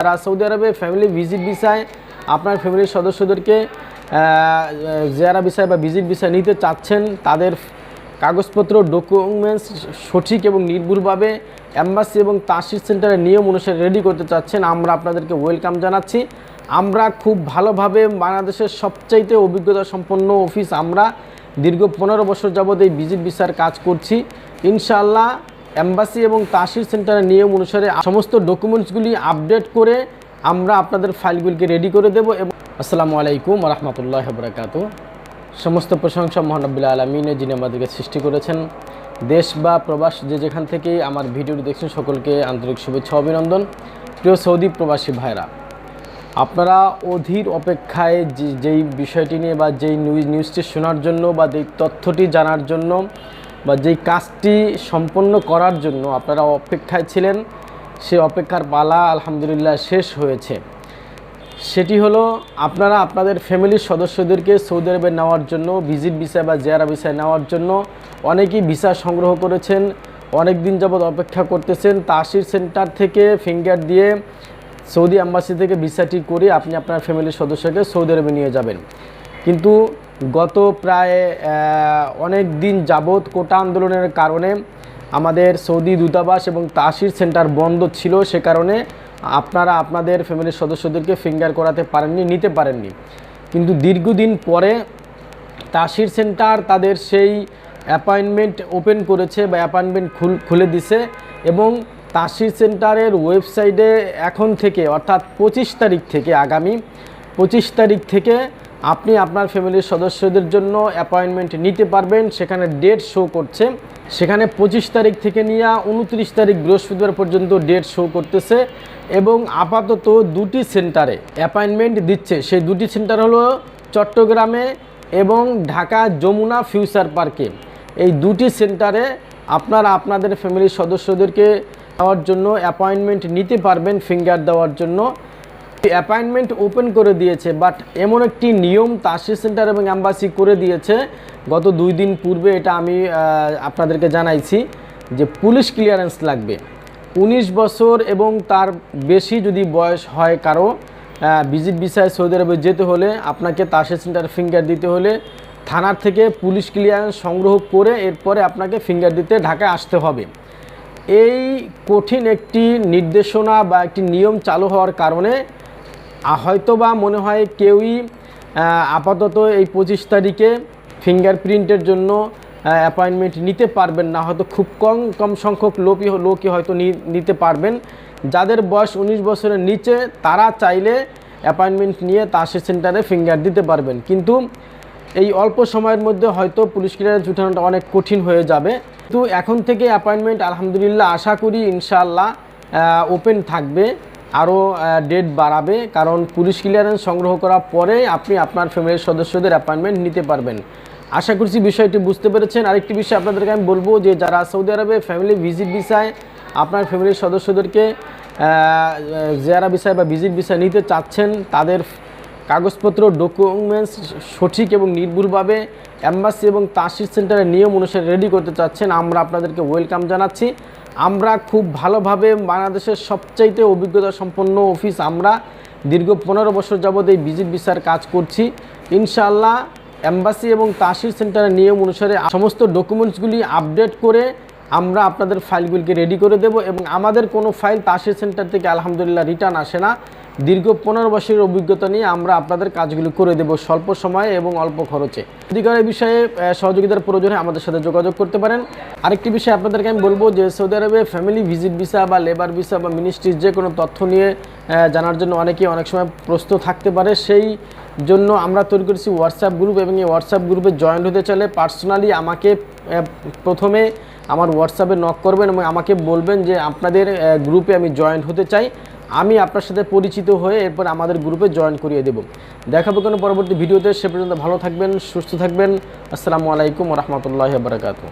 যারা সৌদি আরবে family visit ভিসায় আপনার ফ্যামিলির সদস্যদেরকে জেয়ারা ভিসায় বা ভিজিট ভিসায় নিতে চাচ্ছেন, তাদের কাগজপত্র ডকুমেন্টস সঠিক এবং নির্ভুলভাবে অ্যাম্বাসি এবং তাসির সেন্টারের নিয়ম অনুসারে রেডি করতে চাচ্ছেন, আমরা আপনাদেরকে ওয়েলকাম জানাচ্ছি। আমরা খুব ভালোভাবে বাংলাদেশের সবচাইতে অভিজ্ঞতা সম্পন্ন অফিস আমরা, দীর্ঘ পনেরো বছর যাবৎ এই ভিজিট ভিসার কাজ করছি। ইনশাআল্লাহ অ্যাম্বাসি এবং তাসির সেন্টারের নিয়ম অনুসারে সমস্ত ডকুমেন্টসগুলি আপডেট করে আমরা আপনাদের ফাইলগুলিকে রেডি করে দেব এবং আসসালামু আলাইকুম রহমতুল্লাহ বরাকাত সমস্ত প্রশংসা মহানব্বুল আলমিনে যিনি আমাদেরকে সৃষ্টি করেছেন। দেশ বা প্রবাস যে যেখান থেকেই আমার ভিডিওটি দেখছেন, সকলকে আন্তরিক শুভেচ্ছা অভিনন্দন। প্রিয় সৌদি প্রবাসী ভাইরা, আপনারা অধীর অপেক্ষায় যে যেই বিষয়টি নিয়ে বা যেই নিউজ নিউজটি শোনার জন্য বা যেই তথ্যটি জানার জন্য বা যেই কাজটি সম্পন্ন করার জন্য আপনারা অপেক্ষায় ছিলেন, সে অপেক্ষার পালা আলহামদুলিল্লাহ শেষ হয়েছে। সেটি হলো, আপনারা আপনাদের ফ্যামিলির সদস্যদেরকে সৌদি আরবে নেওয়ার জন্য, ভিজিট ভিসা বা জেয়ারা ভিসায় নেওয়ার জন্য অনেকেই ভিসা সংগ্রহ করেছেন, অনেক দিন যাবৎ অপেক্ষা করতেছেন। তাসির সেন্টার থেকে ফিঙ্গার দিয়ে সৌদি অ্যাম্বাসি থেকে ভিসাটি করে আপনি আপনার ফ্যামিলির সদস্যকে সৌদি আরবে নিয়ে যাবেন। কিন্তু গত প্রায় অনেক দিন যাবৎ কোটা আন্দোলনের কারণে আমাদের সৌদি দূতাবাস এবং তাসির সেন্টার বন্ধ ছিল, সে কারণে আপনারা আপনাদের ফ্যামিলির সদস্যদেরকে ফিঙ্গার করাতে পারেননি, নিতে পারেননি। কিন্তু দীর্ঘদিন পরে তাসির সেন্টার তাদের সেই অ্যাপয়েন্টমেন্ট ওপেন করেছে বা অ্যাপয়েন্টমেন্ট খুলে দিছে এবং তাসির সেন্টারের ওয়েবসাইটে এখন থেকে, অর্থাৎ পঁচিশ তারিখ থেকে আগামী, পঁচিশ তারিখ থেকে আপনি আপনার ফ্যামিলির সদস্যদের জন্য অ্যাপয়েন্টমেন্ট নিতে পারবেন, সেখানে ডেট শো করছে। সেখানে পঁচিশ তারিখ থেকে নিয়ে উনত্রিশ তারিখ বৃহস্পতিবার পর্যন্ত ডেট শো করতেছে এবং আপাতত দুটি সেন্টারে অ্যাপয়েন্টমেন্ট দিচ্ছে। সেই দুটি সেন্টার হলো চট্টগ্রামে এবং ঢাকা যমুনা ফিউচার পার্কে এই দুটি সেন্টারে আপনারা আপনাদের ফ্যামিলির সদস্যদেরকে দেওয়ার জন্য অ্যাপয়েন্টমেন্ট নিতে পারবেন ফিঙ্গার দেওয়ার জন্য। অ্যাপয়েন্টমেন্ট ওপেন করে দিয়েছে, বাট এমন একটি নিয়ম তাসির সেন্টার এবং অ্যাম্বাসি করে দিয়েছে। গত দুই দিন পূর্বে এটা আমি আপনাদেরকে জানাইছি যে পুলিশ ক্লিয়ারেন্স লাগবে। উনিশ বছর এবং তার বেশি যদি বয়স হয় কারও ভিজিট ভিসায় সৌদি আরবে যেতে হলে আপনাকে তাসির সেন্টার ফিঙ্গার দিতে হলে থানার থেকে পুলিশ ক্লিয়ারেন্স সংগ্রহ করে এরপরে আপনাকে ফিঙ্গার দিতে ঢাকায় আসতে হবে। এই কঠিন একটি নির্দেশনা বা একটি নিয়ম চালু হওয়ার কারণে হয়তো বা মনে হয় কেউই আপাতত এই পঁচিশ তারিখে ফিঙ্গারপ্রিন্টের জন্য অ্যাপয়েন্টমেন্ট নিতে পারবেন না। হয়তো খুব কম কম সংখ্যক লোকই লোকই হয়তো নিতে পারবেন। যাদের বয়স উনিশ বছরের নিচে, তারা চাইলে অ্যাপয়েন্টমেন্ট নিয়ে তাসের সেন্টারে ফিঙ্গার দিতে পারবেন। কিন্তু এই অল্প সময়ের মধ্যে হয়তো পুলিশ ক্লিয়ারেন্স উঠানোটা অনেক কঠিন হয়ে যাবে। কিন্তু এখন থেকে অ্যাপয়েন্টমেন্ট আলহামদুলিল্লাহ আশা করি ইনশাআল্লাহ ওপেন থাকবে। আরও ডেট বাড়াবে। কারণ পুলিশ ক্লিয়ারেন্স সংগ্রহ করার পরে আপনি আপনার ফ্যামিলির সদস্যদের অ্যাপয়েন্টমেন্ট নিতে পারবেন। আশা করছি বিষয়টি বুঝতে পেরেছেন। আরেকটি বিষয় আপনাদেরকে আমি বলব যে, যারা সৌদি আরবে ফ্যামিলি ভিজিট ভিসায় আপনার ফ্যামিলির সদস্যদেরকে জেয়ারা ভিসায় বা ভিজিট ভিসায় নিতে চাচ্ছেন, তাদের কাগজপত্র ডকুমেন্টস সঠিক এবং নির্ভুলভাবে অ্যাম্বাসি এবং তাসির সেন্টারের নিয়ম অনুসারে রেডি করতে চাচ্ছেন, আমরা আপনাদেরকে ওয়েলকাম জানাচ্ছি। আমরা খুব ভালোভাবে বাংলাদেশের সবচাইতে অভিজ্ঞতা সম্পন্ন অফিস আমরা। দীর্ঘ পনেরো বছর যাবৎ এই ভিজিট ভিসার কাজ করছি। ইনশাআল্লাহ অ্যাম্বাসি এবং তাসির সেন্টারের নিয়ম অনুসারে সমস্ত ডকুমেন্টসগুলি আপডেট করে আমরা আপনাদের ফাইলগুলিকে রেডি করে দেব এবং আমাদের কোনো ফাইল তাসির সেন্টার থেকে আলহামদুলিল্লাহ রিটার্ন আসে না। দীর্ঘ পনেরো বছরের অভিজ্ঞতা নিয়ে আমরা আপনাদের কাজগুলি করে দেব স্বল্প সময়ে এবং অল্প খরচে। অধিকারের বিষয়ে সহযোগিতার প্রয়োজনে আমাদের সাথে যোগাযোগ করতে পারেন। আরেকটি বিষয় আপনাদেরকে আমি বলব যে সৌদি আরবে ফ্যামিলি ভিজিট ভিসা বা লেবার ভিসা বা মিনিস্ট্রির যে কোনো তথ্য নিয়ে জানার জন্য অনেকেই অনেক সময় প্রস্তুত থাকতে পারে। সেই জন্য আমরা তৈরি করেছি হোয়াটসঅ্যাপ গ্রুপ এবং এই হোয়াটসঅ্যাপ গ্রুপে জয়েন হতে চাইলে পার্সোনালি আমাকে প্রথমে আমার হোয়াটসঅ্যাপে নক করবেন এবং আমাকে বলবেন যে আপনাদের গ্রুপে আমি জয়েন হতে চাই। আমি আপনার সাথে পরিচিত হয়ে এরপর আমাদের গ্রুপে জয়েন করিয়ে দেব। দেখাবো কোনো পরবর্তী ভিডিওতে। সে পর্যন্ত ভালো থাকবেন, সুস্থ থাকবেন। আসসালামু আলাইকুম রহমতুল্লাহ বারকাতু